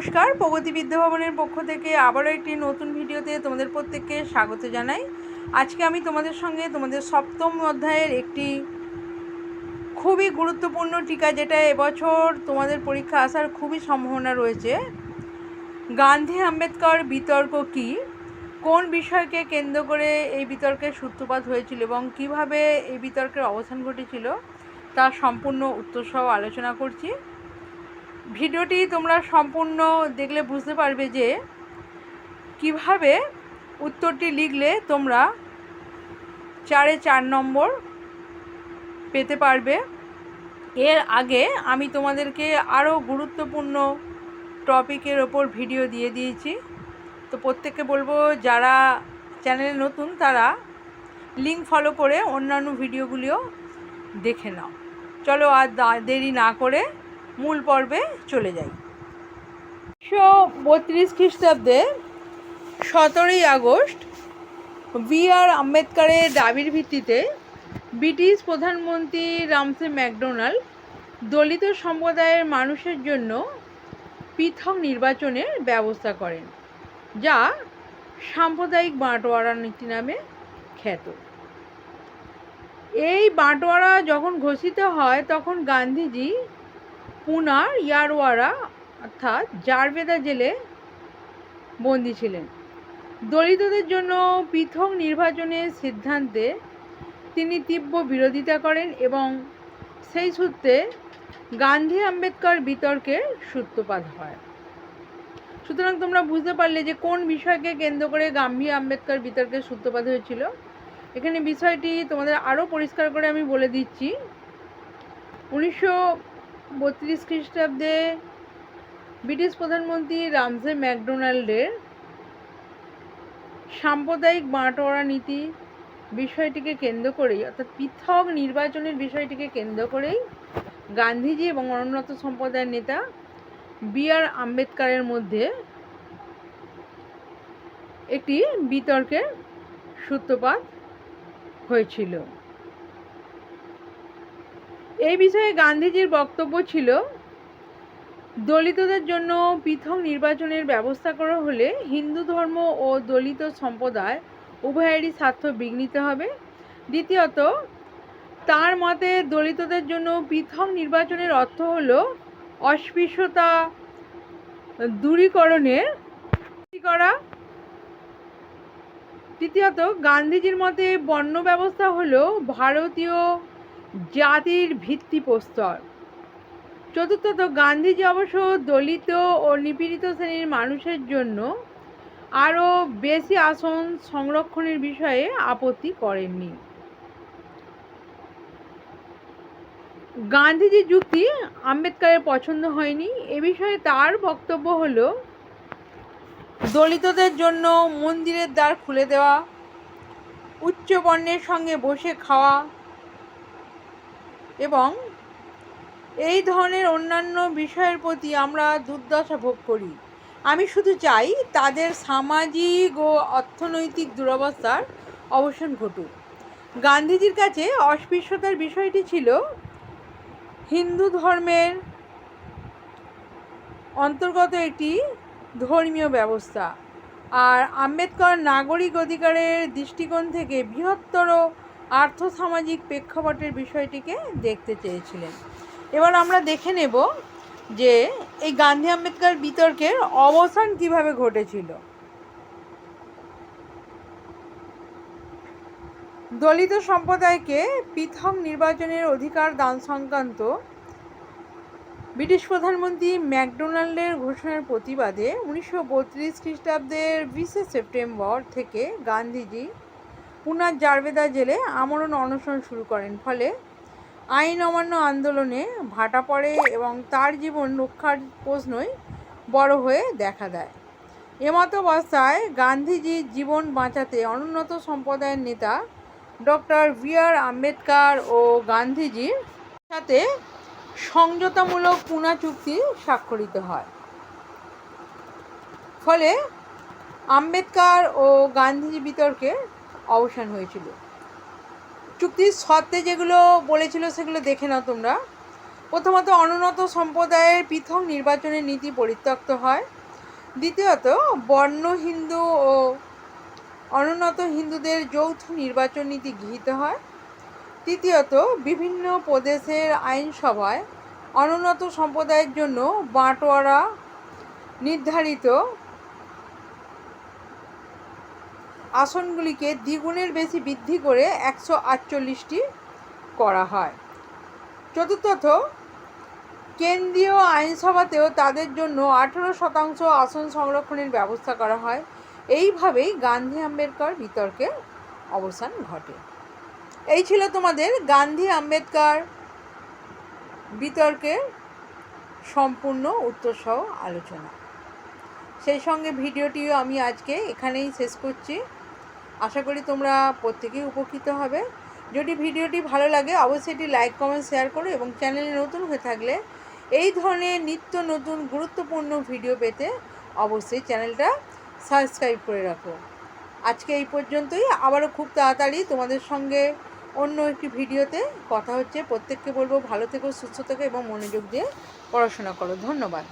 নমস্কার, প্রগতি বিদ্যাভবনের পক্ষ থেকে আবারও একটি নতুন ভিডিওতে তোমাদের প্রত্যেককে স্বাগত জানাই। আজকে আমি তোমাদের সঙ্গে তোমাদের সপ্তম অধ্যায়ের একটি খুবই গুরুত্বপূর্ণ টিকা, যেটা এবছর তোমাদের পরীক্ষা আসার খুবই সম্ভাবনা রয়েছে। গান্ধী আম্বেদকর বিতর্ক কি? কোন বিষয়কে কেন্দ্র করে এই বিতর্কের সূত্রপাত হয়েছিল এবং কীভাবে এই বিতর্কের অবসান ঘটেছিল? তার সম্পূর্ণ উত্তর সহ আলোচনা করছি। ভিডিওটি তোমরা সম্পূর্ণ দেখলে বুঝতে পারবে যে কীভাবে উত্তরটি লিখলে তোমরা চারে চার নম্বর পেতে পারবে। এর আগে আমি তোমাদেরকে আরও গুরুত্বপূর্ণ টপিকের ওপর ভিডিও দিয়ে দিয়েছি। তো প্রত্যেককে বলব, যারা চ্যানেলে নতুন, তারা লিঙ্ক ফলো করে অন্যান্য ভিডিওগুলিও দেখে নাও। চলো আর দেরি না করে মূল পর্বে চলে যাই। উনিশশো বত্রিশ খ্রিস্টাব্দে সতেরোই আগস্ট বি আর আম্বেদকারের দাবির ভিত্তিতে ব্রিটিশ প্রধানমন্ত্রী রামসে ম্যাকডোনাল্ড দলিত সম্প্রদায়ের মানুষের জন্য পৃথক নির্বাচনের ব্যবস্থা করেন, যা সাম্প্রদায়িক বাঁটোয়ারা নীতি নামে খ্যাত। এই বাঁটোয়ারা যখন ঘোষিত হয়, তখন গান্ধীজি পুনার ইয়ারওয়ারা, অর্থাৎ জারবেদা জেলে বন্দী ছিলেন। দলিতদের জন্য পৃথক নির্বাচনের সিদ্ধান্তে তিনি তীব্র বিরোধিতা করেন এবং সেই সূত্রে গান্ধী আম্বেদকর বিতর্কের সূত্রপাত হয়। সুতরাং তোমরা বুঝতে পারলে যে কোন বিষয়কে কেন্দ্র করে গান্ধী আম্বেদকর বিতর্কের সূত্রপাত হয়েছিল। এখানে বিষয়টি তোমাদের আরও পরিষ্কার করে আমি বলে দিচ্ছি। উনিশশো বত্রিশ খ্রিস্টাব্দে ব্রিটিশ প্রধানমন্ত্রী রামসে ম্যাকডোনাল্ডের সাম্প্রদায়িক বাঁটোয়ারা নীতি বিষয়টিকে কেন্দ্র করেই, অর্থাৎ পৃথক নির্বাচনের বিষয়টিকে কেন্দ্র করেই গান্ধীজি এবং অনুন্নত সম্প্রদায়ের নেতা বি আর আম্বেদকরের মধ্যে একটি বিতর্কের সূত্রপাত হয়েছিল। এই বিষয়ে গান্ধীজির বক্তব্য ছিল, দলিতদের জন্য পৃথক নির্বাচনের ব্যবস্থা করা হলে হিন্দু ধর্ম ও দলিত সম্প্রদায় উভয়েরই স্বার্থ বিঘ্নিত হবে। দ্বিতীয়ত, তার মতে দলিতদের জন্য পৃথক নির্বাচনের অর্থ হল অস্পৃশ্যতা দূরীকরণের করা। তৃতীয়ত, গান্ধীজির মতে বর্ণ ব্যবস্থা হলো ভারতীয় জাতির ভিত্তিপ্রস্তর চতুর্থত, গান্ধীজি অবশ্য দলিত ও নিপীড়িত শ্রেণির মানুষের জন্য আরও বেশি আসন সংরক্ষণের বিষয়ে আপত্তি করেননি। গান্ধীজির যুক্তি আম্বেদকারের পছন্দ হয়নি। এ বিষয়ে তার বক্তব্য হলো, দলিতদের জন্য মন্দিরের দ্বার খুলে দেওয়া, উচ্চ বর্ণের সঙ্গে বসে খাওয়া এবং এই ধরনের অন্যান্য বিষয়ের প্রতি আমরা দুর্দশা ভোগ করি। আমি শুধু চাই তাদের সামাজিক ও অর্থনৈতিক দুরবস্থার অবসান ঘটুক। গান্ধীজির কাছে অস্পৃশ্যতার বিষয়টি ছিল হিন্দু ধর্মের অন্তর্গত একটি ধর্মীয় ব্যবস্থা। আর আম্বেদকর নাগরিক অধিকারের দৃষ্টিকোণ থেকে বৃহত্তর আর্থসামাজিক প্রেক্ষাপটের বিষয়টিকে দেখতে চেয়েছিলেন। এবার আমরা দেখে নেব যে এই গান্ধী আম্বেদকর বিতর্কের অবসান কীভাবে ঘটেছিল। দলিত সম্প্রদায়কে পৃথক নির্বাচনের অধিকার দান সংক্রান্ত ব্রিটিশ প্রধানমন্ত্রী ম্যাকডোনাল্ডের ঘোষণার প্রতিবাদে উনিশশো বত্রিশ খ্রিস্টাব্দের বিশে সেপ্টেম্বর থেকে গান্ধীজি পুনার জারবেদা জেলে আমরণ অনশন শুরু করেন। ফলে আইন অমান্য আন্দোলনে ভাটা পড়ে এবং তার জীবন রক্ষার প্রশ্নই বড় হয়ে দেখা দেয়। এমতো অবস্থায় গান্ধীজির জীবন বাঁচাতে অনুন্নত সম্প্রদায়ের নেতা ডক্টর বি আর আম্বেদকর ও গান্ধীজির সাথে সংযতামূলক পুনা চুক্তি স্বাক্ষরিত হয়। ফলে আম্বেদকর ও গান্ধীজি বিতর্কের অবসান হয়েছিল। চুক্তির শর্তে যেগুলো বলেছিল সেগুলো দেখে নাও তোমরা। প্রথমত, অনুন্নত সম্প্রদায়ের পৃথক নির্বাচনের নীতি পরিত্যক্ত হয়। দ্বিতীয়ত, বর্ণ হিন্দু ও অনুন্নত হিন্দুদের যৌথ নির্বাচন নীতি গৃহীত হয়। তৃতীয়ত, বিভিন্ন প্রদেশের আইনসভায় অনুন্নত সম্প্রদায়ের জন্য বাঁটোয়ারা নির্ধারিত আসনগুলিকে দ্বিগুণের বেশি বৃদ্ধি করে একশো আটচল্লিশটি করা হয়। চতুর্থত, কেন্দ্রীয় আইনসভাতেও তাদের জন্য আঠেরো শতাংশ আসন সংরক্ষণের ব্যবস্থা করা হয়। এইভাবেই গান্ধী আম্বেদকর বিতর্কের অবসান ঘটে। এই ছিল তোমাদের গান্ধী আম্বেদকর বিতর্কের সম্পূর্ণ উত্তরসহ আলোচনা। সেই সঙ্গে ভিডিওটিও আমি আজকে এখানেই শেষ করছি। আশা করি তোমরা প্রত্যেকেই উপকৃত হবে। যদি ভিডিওটি ভালো লাগে, অবশ্যই এটি লাইক কমেন্ট শেয়ার করো এবং চ্যানেলে নতুন হয়ে থাকলে এই ধরনের নিত্য নতুন গুরুত্বপূর্ণ ভিডিও পেতে অবশ্যই চ্যানেলটা সাবস্ক্রাইব করে রাখো। আজকে এই পর্যন্তই। আবারও খুব তাড়াতাড়ি তোমাদের সঙ্গে অন্য একটি ভিডিওতে কথা হচ্ছে। প্রত্যেককে বলব ভালো থেকো, সুস্থ থেকো এবং মনোযোগ দিয়ে পড়াশোনা করো। ধন্যবাদ।